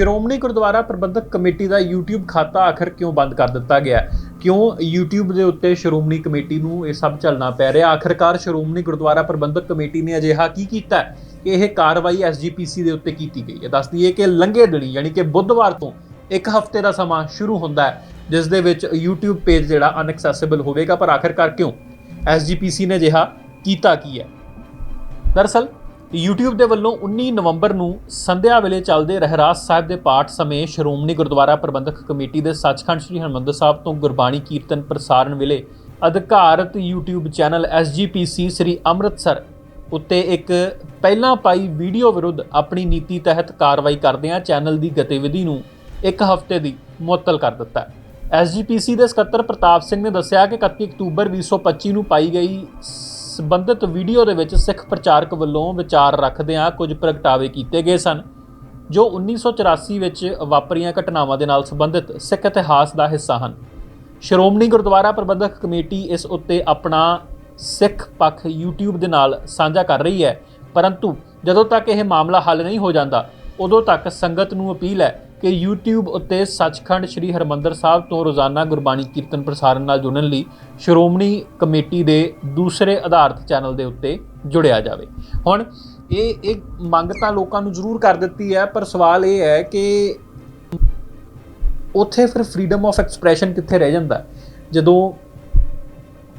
Shiromani Gurdwara Prabandhak committee ਦਾ YouTube ਖਾਤਾ ਆਖਰ ਕਿਉਂ ਬੰਦ ਕਰ ਦਿੱਤਾ ਗਿਆ? ਕਿਉਂ YouTube ਦੇ ਉੱਤੇ ਸ਼੍ਰੋਮਣੀ ਕਮੇਟੀ ਨੂੰ ਇਹ ਸਭ ਚੱਲਣਾ ਪੈ ਰਿਹਾ? ਆਖਰਕਾਰ ਸ਼੍ਰੋਮਣੀ ਗੁਰਦੁਆਰਾ ਪ੍ਰਬੰਧਕ ਕਮੇਟੀ ਨੇ ਅਜਿਹਾ ਕੀ ਕੀਤਾ? ਹੈ ਕਿ ਇਹ ਕਾਰਵਾਈ SGPC ਦੇ ਉੱਤੇ ਕੀਤੀ ਗਈ ਹੈ। ਦੱਸਦੀ ਹੈ ਕਿ ਲੰਘੇ ਦਿਨੀ, ਯਾਨੀ ਕਿ ਬੁੱਧਵਾਰ ਤੋਂ ਇੱਕ ਹਫ਼ਤੇ ਦਾ ਸਮਾਂ ਸ਼ੁਰੂ ਹੁੰਦਾ ਹੈ, ਜਿਸ ਦੇ ਵਿੱਚ YouTube ਪੇਜ ਜਿਹੜਾ ਅਨਐਕਸੈਸਿਬਲ ਹੋਵੇਗਾ। ਪਰ ਆਖਰਕਾਰ ਕਿਉਂ? SGPC ਨੇ ਅਜਿਹਾ ਕੀਤਾ ਕੀ ਹੈ? ਦਰਅਸਲ YouTube ਦੇ ਵੱਲੋਂ 19 ਨਵੰਬਰ ਨੂੰ ਸੰਧਿਆ ਵੇਲੇ ਚੱਲਦੇ ਰਹਿਰਾਸ ਸਾਹਿਬ ਦੇ ਪਾਠ ਸਮੇਂ ਸ਼੍ਰੋਮਣੀ ਗੁਰਦੁਆਰਾ ਪ੍ਰਬੰਧਕ ਕਮੇਟੀ ਦੇ ਸੱਚਖੰਡ ਸ੍ਰੀ ਹਰਿਮੰਦਰ ਸਾਹਿਬ ਤੋਂ ਗੁਰਬਾਣੀ ਕੀਰਤਨ ਪ੍ਰਸਾਰਣ ਵੇਲੇ ਅਧਿਕਾਰਤ YouTube channel SGPC Sri Amritsar ਉੱਤੇ ਇੱਕ ਪਹਿਲਾਂ ਪਾਈ ਵੀਡੀਓ ਵਿਰੁੱਧ ਆਪਣੀ ਨੀਤੀ ਤਹਿਤ ਕਾਰਵਾਈ ਕਰਦਿਆਂ ਚੈਨਲ ਦੀ ਗਤੀਵਿਧੀ ਨੂੰ ਇੱਕ ਹਫ਼ਤੇ ਦੀ ਮੁਅੱਤਲ ਕਰ ਦਿੱਤਾ। ਹੈ ਐਸਜੀਪੀਸੀ ਦੇ ਸਕੱਤਰ ਪ੍ਰਤਾਪ ਸਿੰਘ ਨੇ ਦੱਸਿਆ ਕਿ 31 ਅਕਤੂਬਰ 2025 ਨੂੰ ਪਾਈ ਗਈ ਸੰਬੰਧਿਤ ਵੀਡੀਓ ਦੇ ਵਿੱਚ ਸਿੱਖ ਪ੍ਰਚਾਰਕ ਵੱਲੋਂ ਵਿਚਾਰ ਰੱਖਦਿਆਂ ਕੁਝ ਪ੍ਰਗਟਾਵੇ ਕੀਤੇ ਗਏ ਸਨ, ਜੋ 1984 ਵਿੱਚ ਵਾਪਰੀਆਂ ਘਟਨਾਵਾਂ ਦੇ ਨਾਲ ਸੰਬੰਧਿਤ ਸਿੱਖ ਇਤਿਹਾਸ ਦਾ ਹਿੱਸਾ ਹਨ। ਸ਼੍ਰੋਮਣੀ ਗੁਰਦੁਆਰਾ ਪ੍ਰਬੰਧਕ ਕਮੇਟੀ ਇਸ ਉੱਤੇ ਆਪਣਾ ਸਿੱਖ ਪੱਖ YouTube ਦੇ ਨਾਲ ਸਾਂਝਾ ਕਰ ਰਹੀ ਹੈ, ਪਰੰਤੂ ਜਦੋਂ ਤੱਕ ਇਹ ਮਾਮਲਾ ਹੱਲ ਨਹੀਂ ਹੋ ਜਾਂਦਾ, ਉਦੋਂ ਤੱਕ ਸੰਗਤ ਨੂੰ ਅਪੀਲ ਹੈ ਕਿ YouTube ਉੱਤੇ ਸੱਚਖੰਡ ਸ੍ਰੀ ਹਰਮੰਦਰ ਸਾਹਿਬ ਤੋਂ ਰੋਜ਼ਾਨਾ ਗੁਰਬਾਣੀ ਕੀਰਤਨ ਪ੍ਰਸਾਰਣ ਨਾਲ ਜੁੜਨ ਲਈ ਸ਼੍ਰੋਮਣੀ ਕਮੇਟੀ ਦੇ ਦੂਸਰੇ ਆਧਾਰਿਤ ਚੈਨਲ ਦੇ ਉੱਤੇ ਜੁੜਿਆ ਜਾਵੇ। ਹੁਣ ਇਹ ਇੱਕ ਮੰਗ ਤਾਂ ਲੋਕਾਂ ਨੂੰ ਜ਼ਰੂਰ ਕਰ ਦਿੱਤੀ ਹੈ, ਪਰ ਸਵਾਲ ਇਹ ਹੈ ਕਿ ਉੱਥੇ ਫਿਰ ਫਰੀडम ਆਫ ਐਕਸਪ੍ਰੈਸ਼ਨ ਕਿੱਥੇ ਰਹਿ ਜਾਂਦਾ? ਜਦੋਂ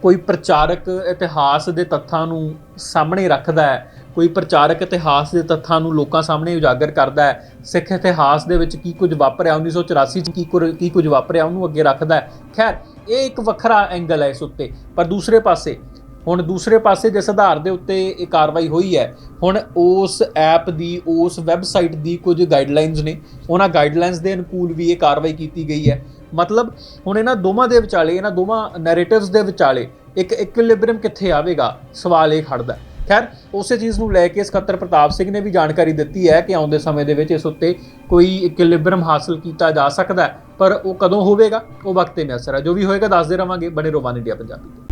ਕੋਈ ਪ੍ਰਚਾਰਕ ਇਤਿਹਾਸ ਦੇ ਤੱਥਾਂ ਨੂੰ ਸਾਹਮਣੇ ਰੱਖਦਾ ਹੈ ਕੋਈ ਪ੍ਰਚਾਰਕ ਇਤਿਹਾਸ ਦੇ ਤੱਥਾਂ ਨੂੰ ਲੋਕਾਂ ਸਾਹਮਣੇ ਉਜਾਗਰ ਕਰਦਾ ਹੈ? ਸਿੱਖ ਇਤਿਹਾਸ ਦੇ ਵਿੱਚ ਕੀ ਕੁਝ ਵਾਪਰਿਆ? 1984 ਚ ਕੀ ਕੁਰ- ਕੀ ਕੁਝ ਵਾਪਰਿਆ? ਉਹਨੂੰ ਅੱਗੇ ਰੱਖਦਾ ਹੈ। ਖੈਰ, ਇਹ ਇੱਕ ਵੱਖਰਾ ਐਂਗਲ ਹੈ ਇਸ ਉੱਤੇ। ਪਰ ਦੂਸਰੇ ਪਾਸੇ, ਹੁਣ ਦੂਸਰੇ ਪਾਸੇ ਜਿਸ ਆਧਾਰ ਦੇ ਉੱਤੇ ਇਹ ਕਾਰਵਾਈ ਹੋਈ ਹੈ, ਹੁਣ ਉਸ ਐਪ ਦੀ, ਉਸ ਵੈਬਸਾਈਟ ਦੀ ਕੁਝ ਗਾਈਡਲਾਈਨਸ ਨੇ। ਉਹਨਾਂ ਗਾਈਡਲਾਈਨਸ ਦੇ ਅਨੁਕੂਲ ਵੀ ਇਹ ਕਾਰਵਾਈ ਕੀਤੀ ਗਈ ਹੈ। ਮਤਲਬ, ਹੁਣ ਇਹਨਾਂ ਦੋਵਾਂ ਦੇ ਵਿਚਾਲੇ, ਇਹਨਾਂ ਦੋਵਾਂ ਨੈਰੇਟਿਵਸ ਦੇ ਵਿਚਾਲੇ ਇੱਕ ਇਕੁਇਲਿਬ੍ਰੀਅਮ ਕਿੱਥੇ ਆਵੇਗਾ? ਸਵਾਲ ਇਹ ਖੜਦਾ ਹੈ। ਖੈਰ, ਉਸੇ ਚੀਜ਼ ਨੂੰ ਲੈ ਕੇ ਸਕੱਤਰ ਪ੍ਰਤਾਪ ਸਿੰਘ ਨੇ ਵੀ ਜਾਣਕਾਰੀ ਦਿੱਤੀ ਹੈ ਕਿ ਆਉਂਦੇ ਸਮੇਂ ਦੇ ਵਿੱਚ ਇਸ ਉੱਤੇ ਕੋਈ ਇਕੁਇਲਿਬ੍ਰੀਅਮ ਹਾਸਲ ਕੀਤਾ ਜਾ ਸਕਦਾ ਹੈ, ਪਰ ਉਹ ਕਦੋਂ ਹੋਵੇਗਾ, ਉਹ ਵਕਤ ਤੇ ਮਿਆਸਰ ਹੈ। ਜੋ ਵੀ ਹੋਏਗਾ, ਦੱਸਦੇ ਰਵਾਂਗੇ। ਬਣੇ ਰੋਵਾਨ ਇੰਡੀਆ ਪੰਜਾਬੀ